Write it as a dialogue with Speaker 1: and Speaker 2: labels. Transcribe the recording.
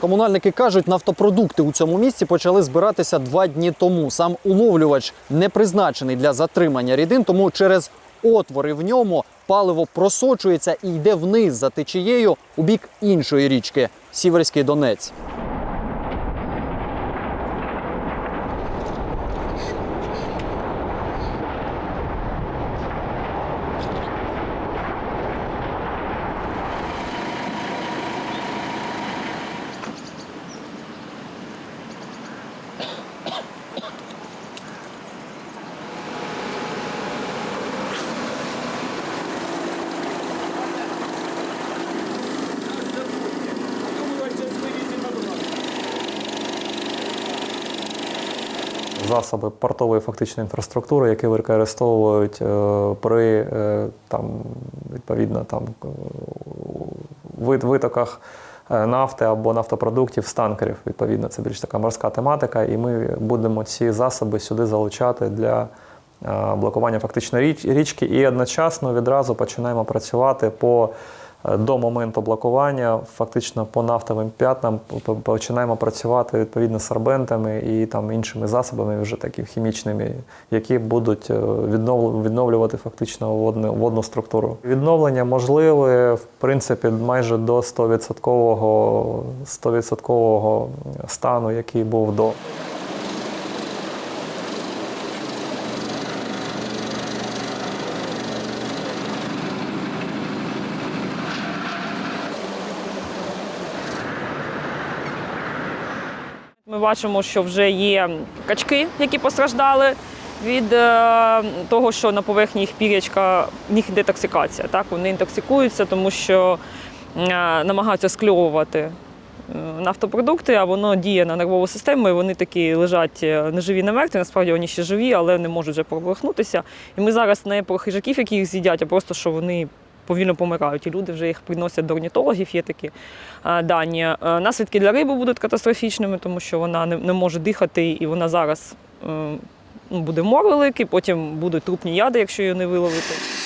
Speaker 1: Комунальники кажуть, нафтопродукти у цьому місці почали збиратися два дні тому. Сам уловлювач не призначений для затримання рідин, тому через отвори в ньому паливо просочується і йде вниз за течією у бік іншої річки Сіверський Донець.
Speaker 2: Засоби портової фактичної інфраструктури, які використовують е, при е, там, відповідно там, е, витоках нафти або нафтопродуктів з танкерів. Відповідно, це більш така морська тематика, і ми будемо ці засоби сюди залучати для блокування фактично річ- річки і одночасно відразу починаємо працювати по. Е, До моменту блокування, фактично по нафтовим п'ятнам починаємо працювати відповідно сорбентами і там іншими засобами, вже такими хімічними, які будуть е, відновлювати фактично водну, водну структуру. Відновлення можливе в принципі майже до 100%, 100% стану, який був до.
Speaker 3: Ми бачимо, що вже є качки, які постраждали від е, того, що на поверхні їх пірячка, в них йде токсикація. Так? Вони інтоксикуються, тому що е, намагаються скльовувати нафтопродукти, а воно діє на нервову систему, і вони такі лежать е, не мертві. Насправді вони ще живі, але не можуть вже провернутися. І ми зараз не про хижаків, які їх з'їдять, а просто що вони повільно помирають. І люди вже їх приносять до орнітологів, є такі е, дані. Е, Наслідки для риби будуть катастрофічними, тому що вона не, може дихати, і вона зараз е, ну, буде мор великий, потім будуть трупні яди, якщо її не виловити.